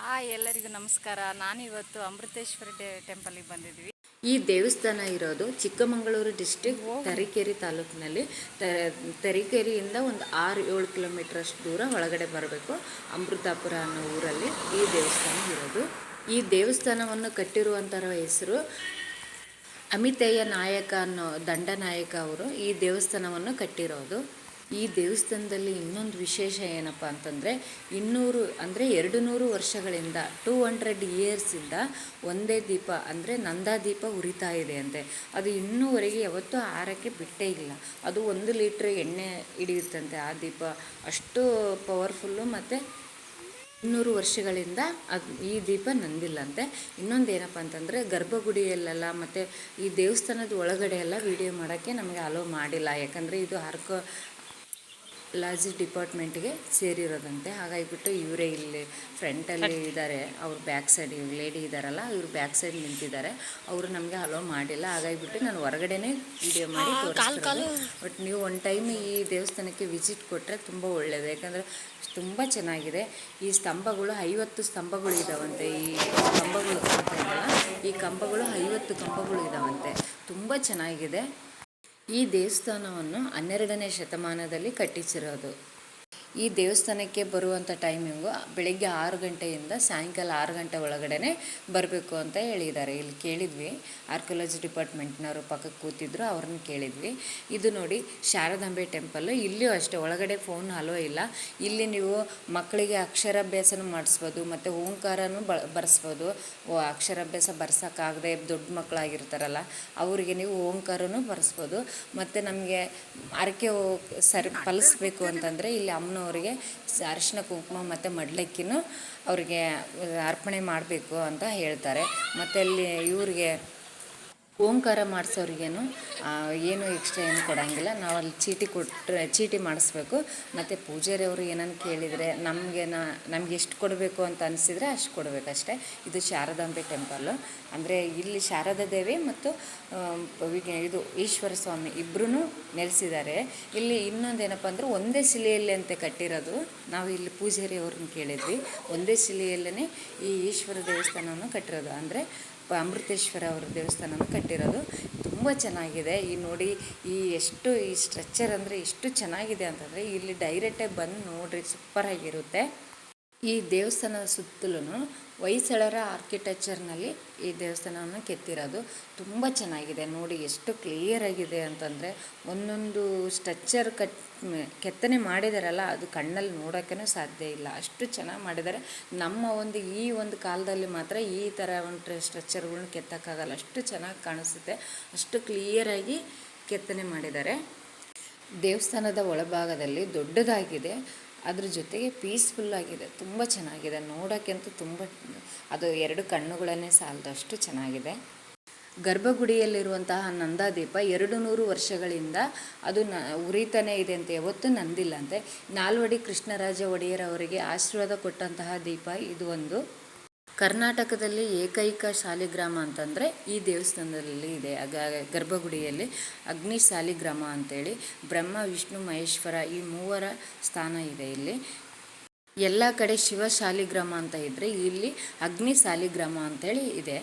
Hi ಎಲ್ಲರಿಗೂ ನಮಸ್ಕಾರ. ನಾನಿವತ್ತು ಅಮೃತೇಶ್ವರ ಟೆಂಪಲ್ ಟೆಂಪಲಿಗೆ ಬಂದಿದ್ವಿ ಈ ದೇವಸ್ಥಾನ ಇರೋದು ಚಿಕ್ಕಮಗಳೂರು ಡಿಸ್ಟಿಕ್ ತರೀಕೆರೆ ತಾಲೂಕಿನಲ್ಲಿ. ತರೀಕೆರೆಯಿಂದ ಒಂದು ಆರು ಏಳು ಕಿಲೋಮೀಟರ್ ಅಷ್ಟು ದೂರ ಒಳಗಡೆ ಬರಬೇಕು ಅಮೃತಾಪುರ ಅನ್ನೋ ಊರಲ್ಲಿ ಈ ದೇವಸ್ಥಾನ ಇರೋದು. ಈ ದೇವಸ್ಥಾನವನ್ನು ಕಟ್ಟಿರುವಂಥರ ಹೆಸರು ಅಮಿತಯ್ಯ ನಾಯಕ ಅನ್ನೋ ದಂಡನಾಯಕ ಅವರು ಈ ದೇವಸ್ಥಾನವನ್ನು ಕಟ್ಟಿರೋದು. ಈ ದೇವಸ್ಥಾನದಲ್ಲಿ ಇನ್ನೊಂದು ವಿಶೇಷ ಏನಪ್ಪ ಅಂತಂದರೆ ಇನ್ನೂರು ಅಂದರೆ ಎರಡು ನೂರು ವರ್ಷಗಳಿಂದ ಟೂ ಹಂಡ್ರೆಡ್ ಇಯರ್ಸಿಂದ ಒಂದೇ ದೀಪ ಅಂದರೆ ನಂದಾ ದೀಪ ಉರಿತಾ ಇದೆ ಅಂತೆ. ಅದು ಇನ್ನೂವರೆಗೆ ಯಾವತ್ತೂ ಆರಕ್ಕೆ ಬಿಟ್ಟೇ ಇಲ್ಲ. ಅದು ಒಂದು ಲೀಟ್ರ್ ಎಣ್ಣೆ ಹಿಡಿಯುತ್ತಂತೆ ಆ ದೀಪ. ಅಷ್ಟು ಪವರ್ಫುಲ್ಲು ಮತ್ತು ಇನ್ನೂರು ವರ್ಷಗಳಿಂದ ಅದು ಈ ದೀಪ ನಂದಿಲ್ಲಂತೆ ಇನ್ನೊಂದು ಏನಪ್ಪ ಅಂತಂದರೆ ಗರ್ಭಗುಡಿಯಲ್ಲೆಲ್ಲ ಮತ್ತು ಈ ದೇವಸ್ಥಾನದ ಒಳಗಡೆ ಎಲ್ಲ ವಿಡಿಯೋ ಮಾಡೋಕ್ಕೆ ನಮಗೆ ಅಲೋ ಮಾಡಿಲ್ಲ. ಯಾಕಂದರೆ ಇದು ಆರ್ಕೋ ಲಾಜಿ ಡಿಪಾರ್ಟ್ಮೆಂಟ್ಗೆ ಸೇರಿರೋದಂತೆ. ಹಾಗಾಗಿಬಿಟ್ಟು ಇವರೇ ಇಲ್ಲಿ ಫ್ರಂಟಲ್ಲಿ ಇದ್ದಾರೆ. ಅವ್ರ ಬ್ಯಾಕ್ ಸೈಡ್ ಇವ್ರು ಲೇಡಿ ಇದ್ದಾರಲ್ಲ ಇವ್ರು ಬ್ಯಾಕ್ ಸೈಡ್ ನಿಂತಿದ್ದಾರೆ. ಅವರು ನಮಗೆ ಅಲೋ ಮಾಡಿಲ್ಲ. ಹಾಗಾಗಿಬಿಟ್ಟು ನಾನು ಹೊರಗಡೆನೇ ವಿಡಿಯೋ ಮಾಡಿ ತೋರಿಸ್ತೀನಿ ಬಟ್ ನೀವು ಒನ್ ಟೈಮ್ ಈ ದೇವಸ್ಥಾನಕ್ಕೆ ವಿಸಿಟ್ ಕೊಟ್ಟರೆ ತುಂಬ ಒಳ್ಳೆಯದು ಯಾಕಂದರೆ ತುಂಬ ಚೆನ್ನಾಗಿದೆ. ಈ ಸ್ತಂಭಗಳು ಐವತ್ತು ಸ್ತಂಭಗಳು ಇದ್ದಾವಂತೆ ಈ ಕಂಬಗಳು ಈ ಕಂಬಗಳು ಐವತ್ತು ಕಂಬಗಳು ಇದ್ದಾವಂತೆ ತುಂಬ ಚೆನ್ನಾಗಿದೆ. ಈ ದೇವಸ್ಥಾನವನ್ನು ಹನ್ನೆರಡನೇ ಶತಮಾನದಲ್ಲಿ ಕಟ್ಟಿಸಿರೋದು. ಈ ದೇವಸ್ಥಾನಕ್ಕೆ ಬರುವಂಥ ಟೈಮಿಂಗು ಬೆಳಗ್ಗೆ ಆರು ಗಂಟೆಯಿಂದ ಸಾಯಂಕಾಲ ಆರು ಗಂಟೆ ಒಳಗಡೆ ಬರಬೇಕು ಅಂತ ಹೇಳಿದ್ದಾರೆ. ಇಲ್ಲಿ ಕೇಳಿದ್ವಿ. ಆರ್ಕಿಯಾಲಜಿ ಡಿಪಾರ್ಟ್ಮೆಂಟ್ನವರು ಪಕ್ಕಕ್ಕೆ ಕೂತಿದ್ರು, ಅವ್ರನ್ನ ಕೇಳಿದ್ವಿ. ಇದು ನೋಡಿ ಶಾರದಾಂಬೆ ಟೆಂಪಲ್ಲು ಇಲ್ಲಿಯೂ ಅಷ್ಟೇ, ಒಳಗಡೆ ಫೋನ್ ಹಲೋ ಇಲ್ಲ. ಇಲ್ಲಿ ನೀವು ಮಕ್ಕಳಿಗೆ ಅಕ್ಷರಾಭ್ಯಾಸನೂ ಮಾಡಿಸ್ಬೋದು, ಮತ್ತು ಓಂಕಾರನೂ ಬ ಬರೆಸ್ಬೋದು. ಅಕ್ಷರಾಭ್ಯಾಸ ಬರ್ಸೋಕ್ಕಾಗದೆ ದೊಡ್ಡ ಮಕ್ಕಳಾಗಿರ್ತಾರಲ್ಲ, ಅವರಿಗೆ ನೀವು ಓಂಕಾರನೂ ಬರೆಸ್ಬೋದು. ಮತ್ತು ನಮಗೆ ಅರಕೆ ಸರಿ, ಪಲಿಸ್ಬೇಕು ಅಂತಂದರೆ ಇಲ್ಲಿ ಅಮ್ಮನವರಿಗೆ ಸ- ಅರಿಶಿನ ಕುಂಕುಮ ಮತ್ತು ಮಡ್ಲಕ್ಕಿನೂ ಅವರಿಗೆ ಅರ್ಪಣೆ ಮಾಡಬೇಕು ಅಂತ ಹೇಳ್ತಾರೆ. ಮತ್ತು ಅಲ್ಲಿ ಇವರಿಗೆ ಓಂಕಾರ ಮಾಡಿಸೋರಿಗೇನು ಏನು ಎಕ್ಸ್ಟ್ರಾ ಏನು ಕೊಡೋಂಗಿಲ್ಲ. ನಾವು ಅಲ್ಲಿ ಚೀಟಿ ಕೊಟ್ಟರೆ ಚೀಟಿ ಮಾಡಿಸ್ಬೇಕು. ಮತ್ತು ಪೂಜಾರಿ ಅವರು ಏನನ್ನು ಕೇಳಿದರೆ, ನಮಗೆ ನಮ್ಗೆ ಎಷ್ಟು ಕೊಡಬೇಕು ಅಂತ ಅನಿಸಿದರೆ ಅಷ್ಟು ಕೊಡಬೇಕಷ್ಟೇ ಇದು ಶಾರದಾಂಬೆ ಟೆಂಪಲ್ಲು ಅಂದರೆ ಇಲ್ಲಿ ಶಾರದಾ ದೇವಿ ಮತ್ತು ಇದು ಈಶ್ವರ ಸ್ವಾಮಿ ಇಬ್ಬರೂ ನೆಲೆಸಿದ್ದಾರೆ. ಇಲ್ಲಿ ಇನ್ನೊಂದು ಏನಪ್ಪ ಅಂದರೆ ಒಂದೇ ಶಿಲೆಯಲ್ಲಿ ಅಂತೆ ಕಟ್ಟಿರೋದು. ನಾವು ಇಲ್ಲಿ ಪೂಜಾರಿ ಅವ್ರನ್ನ ಕೇಳಿದ್ವಿ. ಒಂದೇ ಶಿಲೆಯಲ್ಲೇ ಈ ಈಶ್ವರ ದೇವಸ್ಥಾನವನ್ನು ಕಟ್ಟಿರೋದು. ಅಂದರೆ ಅಮೃತೇಶ್ವರ ಅವರ ದೇವಸ್ಥಾನನ ಕಟ್ಟಿರೋದು. ತುಂಬ ಚೆನ್ನಾಗಿದೆ. ಈ ನೋಡಿ, ಈ ಎಷ್ಟು, ಈ ಸ್ಟ್ರಕ್ಚರ್ ಅಂದರೆ ಎಷ್ಟು ಚೆನ್ನಾಗಿದೆ ಅಂತಂದರೆ, ಇಲ್ಲಿ ಡೈರೆಕ್ಟಾಗಿ ಬಂದು ನೋಡಿರಿ ಸೂಪರಾಗಿರುತ್ತೆ ಈ ದೇವಸ್ಥಾನದ ಸುತ್ತಲೂ ಹೊಯ್ಸಳರ ಆರ್ಕಿಟೆಕ್ಚರ್ನಲ್ಲಿ ಈ ದೇವಸ್ಥಾನವನ್ನು ಕೆತ್ತಿರೋದು ತುಂಬ ಚೆನ್ನಾಗಿದೆ. ನೋಡಿ ಎಷ್ಟು ಕ್ಲಿಯರ್ ಆಗಿದೆ ಅಂತಂದರೆ ಒಂದೊಂದು ಸ್ಟ್ರಕ್ಚರ್ ಕಟ್ ಕೆತ್ತನೆ ಮಾಡಿದಾರಲ್ಲ, ಅದು ಕಣ್ಣಲ್ಲಿ ನೋಡೋಕ್ಕೂ ಸಾಧ್ಯ ಇಲ್ಲ. ಅಷ್ಟು ಚೆನ್ನಾಗಿ ಮಾಡಿದ್ದಾರೆ ನಮ್ಮ ಒಂದು ಈ ಒಂದು ಕಾಲದಲ್ಲಿ ಮಾತ್ರ ಈ ಥರ ಒಂದು ಸ್ಟ್ರಕ್ಚರ್ಗಳ್ನ ಕೆತ್ತಕ್ಕಾಗಲ್ಲ. ಅಷ್ಟು ಚೆನ್ನಾಗಿ ಕಾಣಿಸುತ್ತೆ. ಅಷ್ಟು ಕ್ಲಿಯರಾಗಿ ಕೆತ್ತನೆ ಮಾಡಿದ್ದಾರೆ ದೇವಸ್ಥಾನದ ಒಳಭಾಗದಲ್ಲಿ ದೊಡ್ಡದಾಗಿದೆ. ಅದ್ರ ಜೊತೆಗೆ ಪೀಸ್ಫುಲ್ಲಾಗಿದೆ ತುಂಬ ಚೆನ್ನಾಗಿದೆ. ನೋಡೋಕ್ಕಂತೂ ತುಂಬ ಅದು ಎರಡು ಕಣ್ಣುಗಳನ್ನೇ ಸಾಲದಷ್ಟು ಚೆನ್ನಾಗಿದೆ. ಗರ್ಭಗುಡಿಯಲ್ಲಿರುವಂತಹ ನಂದಾದೀಪ ಎರಡು ನೂರು ವರ್ಷಗಳಿಂದ ಅದು ನ ಉರಿತಾನೇ ಇದೆ ಅಂತ ಯಾವತ್ತೂ ನಂದಿಲ್ಲ ಅಂತೆ. ನಾಲ್ವಡಿ ಕೃಷ್ಣರಾಜ ಒಡೆಯರ್ ಅವರಿಗೆ ಆಶೀರ್ವಾದ ಕೊಟ್ಟಂತಹ ದೀಪ ಇದು ಒಂದು. ಕರ್ನಾಟಕದಲ್ಲಿ ಏಕೈಕ ಶಾಲಿಗ್ರಾಮ ಅಂತಂದರೆ ಈ ದೇವಸ್ಥಾನದಲ್ಲಿ ಇದೆ. ಆಗ ಗರ್ಭಗುಡಿಯಲ್ಲಿ ಅಗ್ನಿ ಶಾಲಿಗ್ರಾಮ ಅಂತೇಳಿ ಬ್ರಹ್ಮ, ವಿಷ್ಣು, ಮಹೇಶ್ವರ ಈ ಮೂವರ ಸ್ಥಾನ ಇದೆ ಇಲ್ಲಿ. ಎಲ್ಲ ಕಡೆ ಶಿವ ಶಾಲಿಗ್ರಾಮ ಅಂತ ಇದ್ದರೆ ಇಲ್ಲಿ ಅಗ್ನಿ ಶಾಲಿಗ್ರಾಮ ಅಂತೇಳಿ ಇದೆ.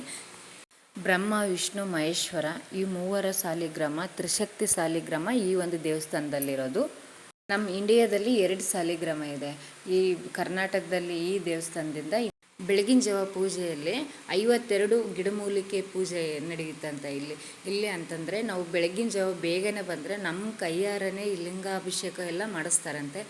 ಬ್ರಹ್ಮ, ವಿಷ್ಣು, ಮಹೇಶ್ವರ ಈ ಮೂವರ ಸಾಲಿಗ್ರಾಮ ತ್ರಿಶಕ್ತಿ ಸಾಲಿಗ್ರಾಮ ಈ ಒಂದು ದೇವಸ್ಥಾನದಲ್ಲಿರೋದು. ನಮ್ಮ ಇಂಡಿಯಾದಲ್ಲಿ ಎರಡು ಸಾಲಿಗ್ರಾಮ ಇದೆ. ಈ ಕರ್ನಾಟಕದಲ್ಲಿ ಈ ದೇವಸ್ಥಾನದಿಂದ ಬೆಳಗಿನ ಜಾವ ಪೂಜೆಯಲ್ಲಿ ಐವತ್ತೆರಡು ಗಿಡಮೂಲಿಕೆ ಪೂಜೆ ನಡೆಯುತ್ತಂತ ಇಲ್ಲಿ. ಇಲ್ಲಿ ಅಂತಂದರೆ ನಾವು ಬೆಳಗಿನ ಜಾವ ಬೇಗನೆ ಬಂದರೆ ನಮ್ಮ ಕೈಯಾರನೇ ಈ ಲಿಂಗಾಭಿಷೇಕ ಎಲ್ಲ ಮಾಡಿಸ್ತಾರಂತೆ.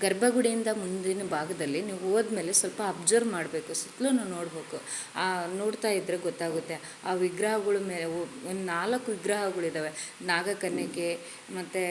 ಗರ್ಭಗುಡಿಯಿಂದ ಮುಂದಿನ ಭಾಗದಲ್ಲಿ ನೀವು ಹೋದ್ಮೇಲೆ ಸ್ವಲ್ಪ ಅಬ್ಸರ್ವ್ ಮಾಡಬೇಕು, ಸುತ್ತಲೂ ನೋಡಬೇಕು. ಆ, ನೋಡ್ತಾ ಇದ್ದರೆ ಗೊತ್ತಾಗುತ್ತೆ. ಆ ವಿಗ್ರಹಗಳ ಮೇಲೆ ಒಂದು ನಾಲ್ಕು ವಿಗ್ರಹಗಳಿದ್ದಾವೆ ನಾಗಕನ್ಯಕೆ ಮತ್ತು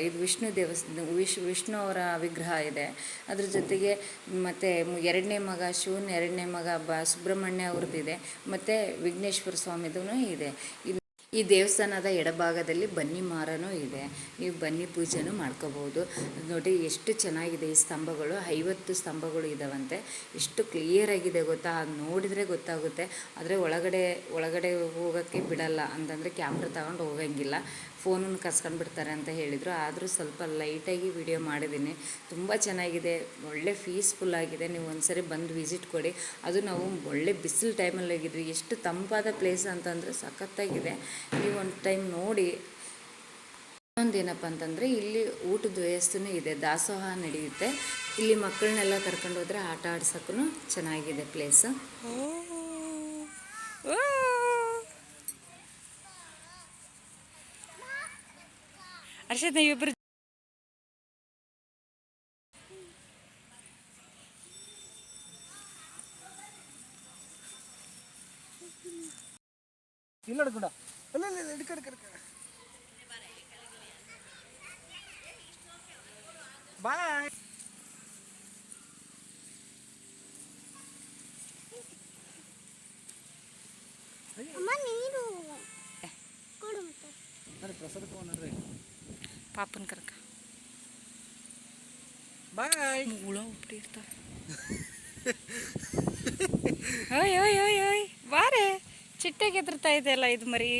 ಇದು ವಿಷ್ಣು ದೇವಸ್, ವಿಶ್ ವಿಷ್ಣು ಅವರ ವಿಗ್ರಹ ಇದೆ. ಅದ್ರ ಜೊತೆಗೆ ಮತ್ತು ಎರಡನೇ ಮಗ ಶಿವನ, ಎರಡನೇ ಮಗ ಬ, ಸುಬ್ರಹ್ಮಣ್ಯ ಅವ್ರದ್ದು ಇದೆ ಮತ್ತು ವಿಘ್ನೇಶ್ವರ ಸ್ವಾಮಿದೂ ಇದು. ಈ ದೇವಸ್ಥಾನದ ಎಡಭಾಗದಲ್ಲಿ ಬನ್ನಿ ಮಾರನೂ ಇದೆ. ನೀವು ಬನ್ನಿ ಪೂಜೆನೂ ಮಾಡ್ಕೋಬೋದು. ನೋಡಿ, ಎಷ್ಟು ಚೆನ್ನಾಗಿದೆ ಈ ಸ್ತಂಭಗಳು. ಐವತ್ತು ಸ್ತಂಭಗಳು ಇದ್ದಾವಂತೆ ಎಷ್ಟು ಕ್ಲಿಯರ್ ಆಗಿದೆ ಗೊತ್ತಾ? ಅದು ನೋಡಿದರೆ ಗೊತ್ತಾಗುತ್ತೆ. ಆದರೆ ಒಳಗಡೆ ಒಳಗಡೆ ಹೋಗೋಕ್ಕೆ ಬಿಡಲ್ಲ. ಅಂತಂದರೆ ಕ್ಯಾಮ್ರಾ ತಗೊಂಡು ಹೋಗಂಗಿಲ್ಲ. ಫೋನನ್ನು ಕಸ್ಕೊಂಡು ಬಿಡ್ತಾರೆ ಅಂತ ಹೇಳಿದರು. ಆದರೂ ಸ್ವಲ್ಪ ಲೈಟಾಗಿ ವಿಡಿಯೋ ಮಾಡಿದ್ದೀನಿ. ತುಂಬ ಚೆನ್ನಾಗಿದೆ. ಒಳ್ಳೆ ಪೀಸ್ಫುಲ್ ಆಗಿದೆ. ನೀವು ಒಂದ್ಸರಿ ಬಂದು ವಿಸಿಟ್ ಕೊಡಿ. ಅದು ನಾವು ಒಳ್ಳೆ ಬಿಸಿಲು ಟೈಮಲ್ಲಿ ಹೋಗಿದ್ವಿ. ಎಷ್ಟು ತಂಪಾದ ಪ್ಲೇಸ್ ಅಂತಂದರೆ ಸಖತ್ತಾಗಿದೆ. ನೀವು ಒಂದು ಟೈಮ್ ನೋಡಿ. ಇನ್ನೊಂದೇನಪ್ಪ ಅಂತಂದರೆ, ಇಲ್ಲಿ ಊಟದ ವ್ಯವಸ್ಥೆನೂ ಇದೆ. ದಾಸೋಹ ನಡೆಯುತ್ತೆ. ಇಲ್ಲಿ ಮಕ್ಕಳನ್ನೆಲ್ಲ ಕರ್ಕೊಂಡು ಹೋದರೆ ಆಟ ಆಡ್ಸೋಕ್ಕೂ ಚೆನ್ನಾಗಿದೆ ಪ್ಲೇಸ್. ಹರ್ಷದ್ ನೀವಿಬ್ರು ಇಲ್ಲ ಕೂಡ ಅಲ್ಲ ಇಲ್ಲ ಇಲ್ಲ ಇಡ್ಕ ಇಡ್ಕ ಇಡ್ಕ ಬಾಯ್ ಅಮ್ಮ ನೀರು ಕೊಡು ಮತ್ತೆ ನಾನು ಪ್ರಸಾದ ತಗೊಂಡ್ರಿ ಪಾಪನ್ ಕರ್ಕ ಬಾಯ್ ಹುಳ ಉಪ್ಪಿಟ್ಟು ಇರ್ತಾವೆ ಓಯ್ ಓಯ್ ಓಯ್ ಓಯ್ ಬಾರೆ ಚಿಟ್ಟೆಗೆ ಎದುರ್ತಾ ಇದೆಯಲ್ಲ ಇದು ಮರಿ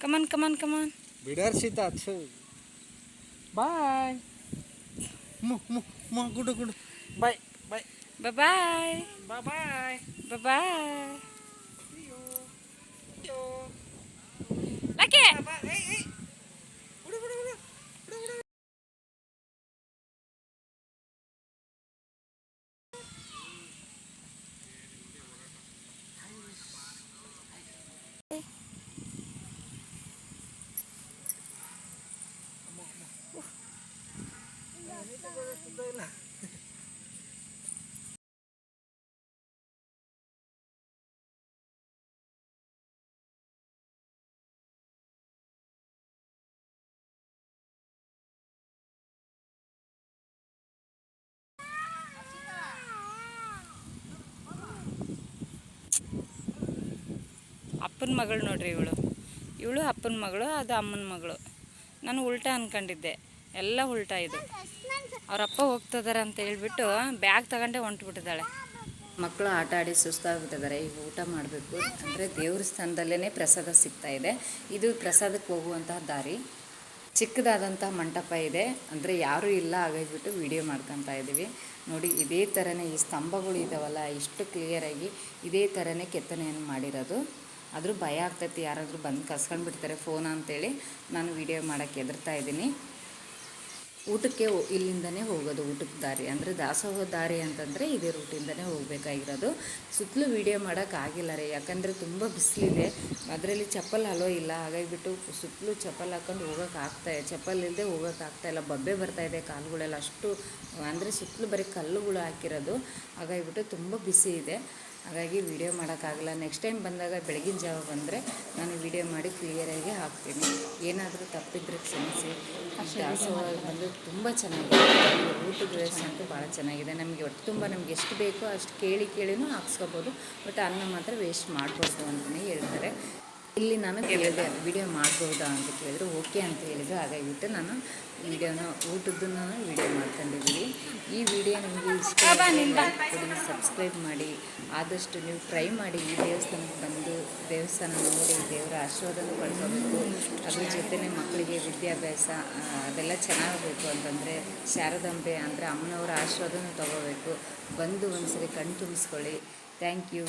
ಕಮನ್ ಕಮನ್ ಕಮನ್ ಬಿಡಾರ್ ಸೀತ ಅಚ್ಚು ಬಾಯ್ ಮು ಮು ಮು ಗುಡು ಗುಡು bye bye bye bye bye bye Lucky! Ito na. ಅಪ್ಪನ ಮಗಳು ನೋಡ್ರಿ ಇವಳು. ಇವಳು ಅಪ್ಪನ ಮಗಳು, ಅದು ಅಮ್ಮನ ಮಗಳು. ನಾನು ಉಲ್ಟಾ ಅನ್ಕೊಂಡಿದ್ದೆ. ಎಲ್ಲ ಉಲ್ಟಾ ಇದು. ಅವರಪ್ಪ ಹೋಗ್ತಿದಾರೆ ಅಂತ ಹೇಳ್ಬಿಟ್ಟು ಬ್ಯಾಗ್ ತಗೊಂಡೆ ಹೊಂಟ್ಬಿಟ್ಟಿದ್ದಾಳೆ. ಮಕ್ಕಳು ಆಟ ಆಡಿ ಸುಸ್ತಾಗ್ಬಿಟ್ಟಿದ್ದಾರೆ. ಈಗ ಊಟ ಮಾಡಬೇಕು. ಅಂದರೆ ದೇವ್ರ ಸ್ಥಾನದಲ್ಲೇ ಪ್ರಸಾದ ಸಿಗ್ತಾ ಇದೆ. ಇದು ಪ್ರಸಾದಕ್ಕೆ ಹೋಗುವಂತಹ ದಾರಿ. ಚಿಕ್ಕದಾದಂಥ ಮಂಟಪ ಇದೆ. ಅಂದರೆ ಯಾರೂ ಇಲ್ಲ ಹಾಗಾಗಿಬಿಟ್ಟು ವಿಡಿಯೋ ಮಾಡ್ಕೊತಾ ಇದ್ದೀವಿ. ನೋಡಿ, ಇದೇ ಥರನೇ ಈ ಸ್ತಂಭಗಳು ಇದ್ದಾವಲ್ಲ ಇಷ್ಟು ಕ್ಲಿಯರಾಗಿ ಇದೇ ಥರನೇ ಕೆತ್ತನೆಯನ್ನು ಮಾಡಿರೋದು. ಆದರೂ ಭಯ ಆಗ್ತೈತಿ, ಯಾರಾದರೂ ಬಂದು ಕಸ್ಕೊಂಡು ಬಿಡ್ತಾರೆ ಫೋನ್ ಅಂತೇಳಿ ನಾನು ವಿಡಿಯೋ ಮಾಡೋಕ್ಕೆ ಹೆದರ್ತಾ ಇದ್ದೀನಿ. ಊಟಕ್ಕೆ ಇಲ್ಲಿಂದನೇ ಹೋಗೋದು ಊಟಕ್ಕೆ ದಾರಿ. ಅಂದರೆ ದಾಸೋಹ ದಾರಿ ಅಂತಂದರೆ ಇದೇ ರೂಟಿಂದನೇ ಹೋಗಬೇಕಾಗಿರೋದು. ಸುತ್ತಲೂ ವೀಡಿಯೋ ಮಾಡೋಕ್ಕಾಗಿಲ್ಲ ರೀ, ಯಾಕಂದರೆ ತುಂಬ ಬಿಸಿಲಿದೆ. ಅದರಲ್ಲಿ ಚಪ್ಪಲ್ ಹಲೋ ಇಲ್ಲ ಹಾಗಾಗಿಬಿಟ್ಟು ಸುತ್ತಲೂ ಚಪ್ಪಲ್ ಹಾಕೊಂಡು ಹೋಗೋಕ್ಕಾಗ್ತಾ ಚಪ್ಪಲ್ ಇಲ್ಲದೆ ಹೋಗೋಕ್ಕಾಗ್ತಾ ಇಲ್ಲ. ಬಬ್ಬೆ ಬರ್ತಾ ಕಾಲುಗಳೆಲ್ಲ ಅಷ್ಟು, ಅಂದರೆ ಸುತ್ತಲೂ ಬರೀ ಕಲ್ಲುಗಳು ಹಾಕಿರೋದು. ಹಾಗಾಗಿಬಿಟ್ಟು ತುಂಬ ಬಿಸಿ ಇದೆ. ಹಾಗಾಗಿ ವಿಡಿಯೋ ಮಾಡೋಕ್ಕಾಗಲ್ಲ. ನೆಕ್ಸ್ಟ್ ಟೈಮ್ ಬಂದಾಗ ಬೆಳಗಿನ ಜಾವ ಬಂದರೆ ನಾನು ವಿಡಿಯೋ ಮಾಡಿ ಕ್ಲಿಯರಾಗಿ ಹಾಕ್ತೀನಿ. ಏನಾದರೂ ತಪ್ಪಿದ್ರೆ ಕ್ಷಮಿಸಿ. ದಾಸೋಹ ಬಂದು ತುಂಬ ಚೆನ್ನಾಗಿದೆ. ಊಟದ ಡ್ರೆಸ್ ಅಂತೂ ಭಾಳ ಚೆನ್ನಾಗಿದೆ. ನಮಗೆ ಒಟ್ಟು ತುಂಬ ನಮ್ಗೆ ಎಷ್ಟು ಬೇಕೋ ಅಷ್ಟು ಕೇಳಿ ಕೇಳಿನೂ ಹಾಕ್ಸ್ಕೊಬೋದು. ಬಟ್ ಅನ್ನ ಮಾತ್ರ ವೇಸ್ಟ್ ಮಾಡ್ಬೋದು ಅಂತಲೇ ಹೇಳ್ತಾರೆ. ಇಲ್ಲಿ ನಾನು ಕೇಳಿದೆ ವಿಡಿಯೋ ಮಾಡ್ಬೋದಾ? ಅಂತ ಕೇಳಿದ್ರು. ಓಕೆ ಅಂತ ಹೇಳಿದ್ರು. ಹಾಗಾಗಿಬಿಟ್ಟು ನಾನು ವಿಡಿಯೋನ ಊಟದ್ದನ್ನು ವಿಡಿಯೋ ಮಾಡ್ಕೊಂಡಿದ್ದೀನಿ ಈ ವಿಡಿಯೋ ನಿಮಗೆ ಇಷ್ಟ ಕೊಡಿ ಸಬ್ಸ್ಕ್ರೈಬ್ ಮಾಡಿ. ಆದಷ್ಟು ನೀವು ಟ್ರೈ ಮಾಡಿ. ಈ ದೇವಸ್ಥಾನಕ್ಕೆ ಬಂದು ದೇವಸ್ಥಾನ ನೋಡಿ ದೇವರ ಆಶೀರ್ವಾದನ ಪಡ್ಕೋಬೇಕು. ಅದ್ರ ಜೊತೆನೆ ಮಕ್ಕಳಿಗೆ ವಿದ್ಯಾಭ್ಯಾಸ ಅದೆಲ್ಲ ಚೆನ್ನಾಗಬೇಕು ಅಂತಂದರೆ ಶಾರದಾಂಬೆ ಅಂದರೆ ಅಮ್ಮನವರ ಆಶೀರ್ವಾದನೂ ತಗೋಬೇಕು. ಬಂದು ಒಂದ್ಸರಿ ಕಣ್ ತುಂಬಿಸ್ಕೊಳ್ಳಿ. Thank you.